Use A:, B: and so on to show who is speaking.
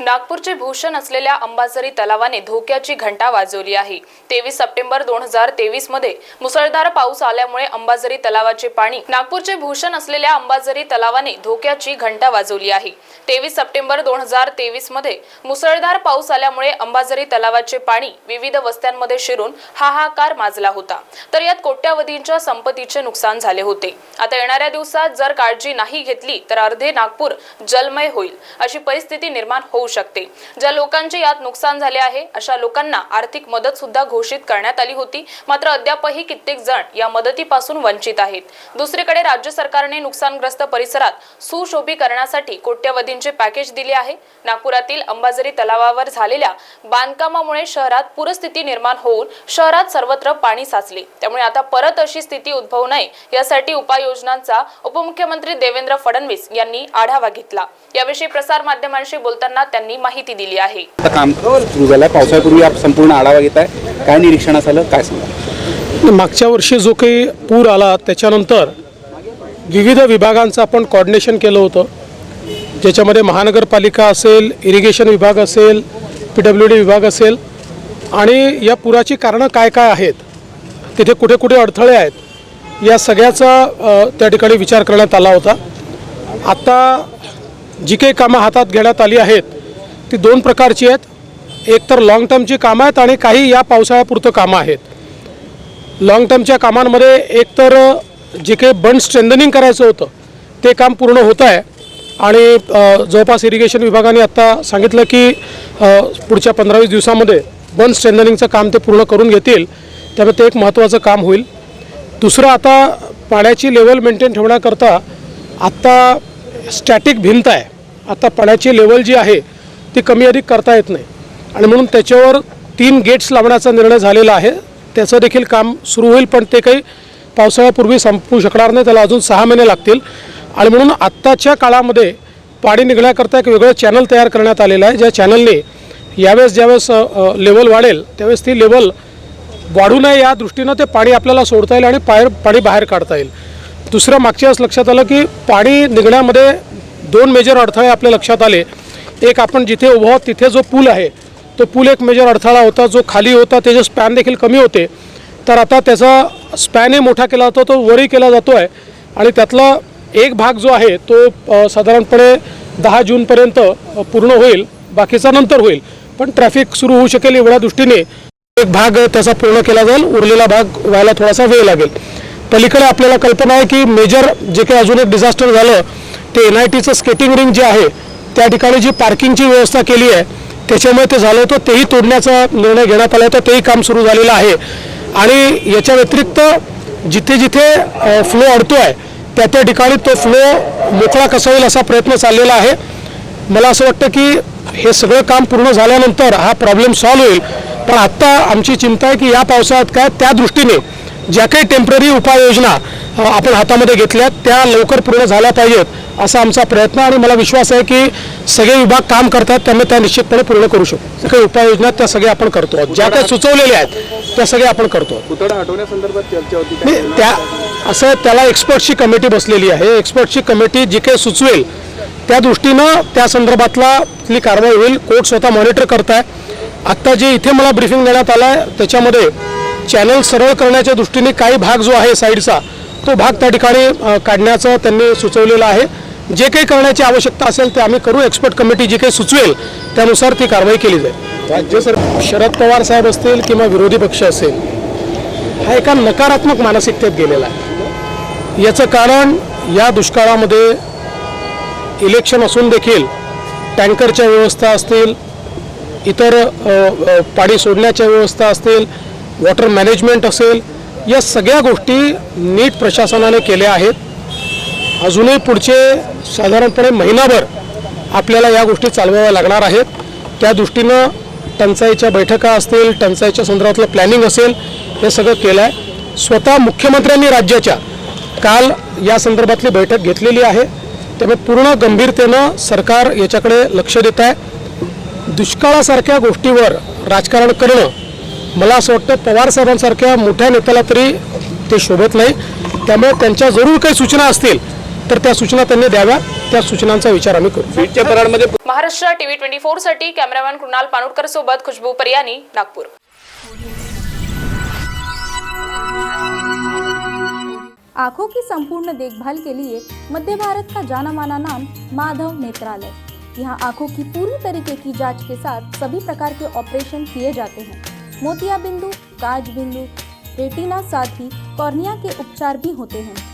A: नागपूरचे भूषण असलेल्या अंबाझरी तलावाने धोक्याची घंटा वाजवली आहे. तेवीस सप्टेंबर दोन हजार तेवीसमध्ये मुसळधार पाऊस आल्यामुळे अंबाझरी तलावाचे पाणी नागपूरचे भूषण असलेल्या अंबाझरी तलावाने धोक्याची घंटा वाजवली आहे. तेवीस सप्टेंबर दोन हजार तेवीसमध्ये मुसळधार पाऊस आल्यामुळे अंबाझरी तलावाचे पाणी विविध वस्त्यांमध्ये शिरून हाहाकार माजला होता. तर यात कोट्यावधींच्या संपत्तीचे नुकसान झाले होते. आता येणाऱ्या दिवसात जर काळजी नाही घेतली तर अर्धे नागपूर जलमय होईल. अशी परिस्थिती निर्माण होऊ शकते. ज्या लोकांचे यात नुकसान झाले आहे अशा लोकांना आर्थिक मदत सुद्धा घोषित करण्यात आली होती. मात्र अद्यापही कित्येक जण या मदतीपासून वंचित आहेत. दुसरीकडे राज्य सरकारने नुकसानग्रस्त परिसरात सुशोभीकरणासाठी कोट्यवधींचे पॅकेज दिले आहे. नागपुरातील अंबाझरी तलावावर झालेल्या बांधकामामुळे शहरात पूरस्थिती निर्माण होऊन शहरात सर्वत्र पाणी साचले. त्यामुळे आता परत अशी स्थिती उद्भवू नये यासाठी उपाययोजनांचा उपमुख्यमंत्री देवेंद्र फडणवीस यांनी आढावा घेतला. याविषयी प्रसार माध्यमांशी बोलताना त्यांनी माहिती दिली आहे.
B: आता काम सुरू झालं आप संपूर्ण आढावा घेत आहे. काय निरीक्षणास आलं काय सांगा
C: मागच्या वर्षी जो काही पूर आला त्याच्यानंतर विविध विभागांचं आपण कॉर्डिनेशन केलं होतं. ज्याच्यामध्ये महानगरपालिका असेल इरिगेशन विभाग असेल पी डब्ल्यू डी विभाग असेल. आणि या पुराची कारणं काय काय आहेत? तिथे कुठे कुठे अडथळे आहेत? या सगळ्याचा त्या ठिकाणी विचार करण्यात आला होता. आता जी काही कामं हातात घेण्यात आली आहेत ती दोन प्रकारची आहेत. एक तर लाँग टर्मची कामं आहेत आणि काही या पावसाळ्यापुरतं कामं आहेत. लाँग टर्मच्या कामांमध्ये एकतर जे काही बंड स्ट्रेंथनिंग करायचं होतं ते काम पूर्ण होत आहे. आणि जवळपास इरिगेशन विभागाने आत्ता सांगितलं की पुढच्या पंधरा वीस दिवसामध्ये बंड स्ट्रेंथनिंगचं काम ते पूर्ण करून घेतील. त्यामुळे ते एक महत्त्वाचं काम होईल. दुसरं आता पाण्याची लेवल मेंटेन ठेवण्याकरता आत्ता स्टॅटिक भिंत आहे. आता पाण्याची लेवल जी आहे ती कमी अधिक करता येत नाही. आणि म्हणून त्याच्यावर तीन गेट्स लावण्याचा निर्णय झालेला आहे. त्याचं देखील काम सुरू होईल पण ते काही पावसाळ्यापूर्वी संपू शकणार नाही. त्याला अजून सहा महिने लागतील. आणि म्हणून आत्ताच्या काळामध्ये पाणी निघण्याकरता एक वेगळं चॅनल तयार करण्यात आलेलं आहे. ज्या चॅनलने यावेळेस ज्यावेळेस लेवल वाढेल त्यावेळेस ती लेवल वाढू नये या दृष्टीनं ते पाणी आपल्याला सोडता येईल आणि बाहेर पाणी बाहेर काढता येईल. दुसरं मागच्या वेळेस लक्षात आलं की पाणी निघण्यामध्ये दोन मेजर अडथळे आपल्या लक्षात आले. एक आपण जिथे उभं आहोत तिथे जो पूल आहे तो पूल एक मेजर अडथळा होता जो खाली होता त्याचे स्पॅन देखील कमी होते. तर आता त्याचा स्पॅनही मोठा केला जातो तो वरही केला जातो आहे आणि त्यातला एक भाग जो आहे तो साधारणपणे दहा जूनपर्यंत पूर्ण होईल. बाकीचा नंतर होईल. पण ट्रॅफिक सुरू होऊ शकेल एवढ्या दृष्टीने. एक भाग त्याचा पूर्ण केला जाईल उरलेला भाग व्हायला थोडासा वेळ लागेल. पलीकडे आपल्याला कल्पना आहे की मेजर जे काही अजून एक डिझास्टर झालं ते एन आय टीचं स्केटिंग रिंग जे आहे त्या ठिकाणी जी पार्किंगची व्यवस्था केली आहे त्याच्यामुळे ते झालं होतं तेही तोडण्याचा निर्णय घेण्यात आला होता तेही काम सुरू झालेलं आहे. आणि याच्या व्यतिरिक्त जिथे जिथे फ्लो अडतो आहे त्या त्या ठिकाणी तो फ्लो मोकळा कसा होईल असा प्रयत्न चाललेला आहे. मला असं वाटतं की हे सगळं काम पूर्ण झाल्यानंतर हा प्रॉब्लेम सॉल्व्ह होईल. पण आत्ता आमची चिंता आहे की या पावसाळ्यात काय त्या दृष्टीने ज्या काही टेंपररी उपाययोजना आपण हातामध्ये घेतल्या त्या लवकर पूर्ण झाल्या पाहिजेत. असा आमचा प्रयत्न आणि मला विश्वास आहे की सगळे विभाग काम करतात त्यामुळे त्या निश्चितपणे पूर्ण करू शकतो काही उपाययोजना त्या सगळ्या आपण करतो. ज्या काही सुचवलेल्या आहेत त्या सगळ्या आपण करतो. नाही त्या असं त्याला एक्सपर्टची कमिटी बसलेली आहे. एक्सपर्टची कमिटी जी काही सुचवेल त्या दृष्टीनं त्या संदर्भातला ती कारवाई होईल. कोर्ट स्वतः मॉनिटर करत आहे आत्ता जे इथे मला ब्रिफिंग देण्यात आलं आहे त्याच्यामध्ये चॅनल सरळ करण्याच्या दृष्टीने काही भाग जो आहे साईडचा तो भाग त्या ठिकाणी काढण्याचं त्यांनी सुचवलेलं आहे. जे काही करण्याची आवश्यकता असेल ते आम्ही करू. एक्सपर्ट कमिटी जी काही सुचवेल त्यानुसार ती कारवाई केली जाईल. राज्य सर शरद पवार साहेब असतील किंवा विरोधी पक्ष असेल हा एका नकारात्मक मानसिकतेत गेलेला आहे. याचं कारण या दुष्काळामध्ये इलेक्शन असून देखील टँकरच्या व्यवस्था असतील इतर पाणी सोडण्याच्या व्यवस्था असतील वॉटर मॅनेजमेंट असेल या सगळ्या गोष्टी नीट प्रशासनाने केल्या आहेत. अजूनही पुढचे साधारणपणे महिनाभर आपल्याला या गोष्टी चालवाव्या लागणार आहेत. त्या दृष्टीनं टंचाईच्या बैठका असतील टंचाईच्या संदर्भातलं प्लॅनिंग असेल हे सगळं केलं आहे स्वतः मुख्यमंत्र्यांनी राज्याच्या काल या संदर्भातली बैठक घेतलेली आहे. त्यामुळे पूर्ण गंभीरतेनं सरकार याच्याकडे लक्ष देत आहे. दुष्काळासारख्या गोष्टीवर राजकारण करणं मला असं वाटतं पवारसाहेबांसारख्या मोठ्या नेत्याला तरी ते शोभत नाही. त्यामुळे त्यांच्या जरूर काही सूचना असतील तर त्या सूचना त्यांनी द्याव्या त्या सूचनांचा विचार आम्ही करू.
A: महाराष्ट्र टीव्ही ट्वेंटी फोर साठी कॅमेरामॅन कृणाल पानुटकर सोबत खुशबू परियानी नागपूर.
D: आँखों की संपूर्ण देखभाल के लिए मध्य भारत का जाना माना नाम माधव नेत्रालय। यहाँ आँखों की पूरी तरीके की जाँच के साथ सभी प्रकार के ऑपरेशन किए जाते हैं। मोतिया बिंदु काज बिंदु रेटिना साथ ही कॉर्निया के उपचार भी होते हैं।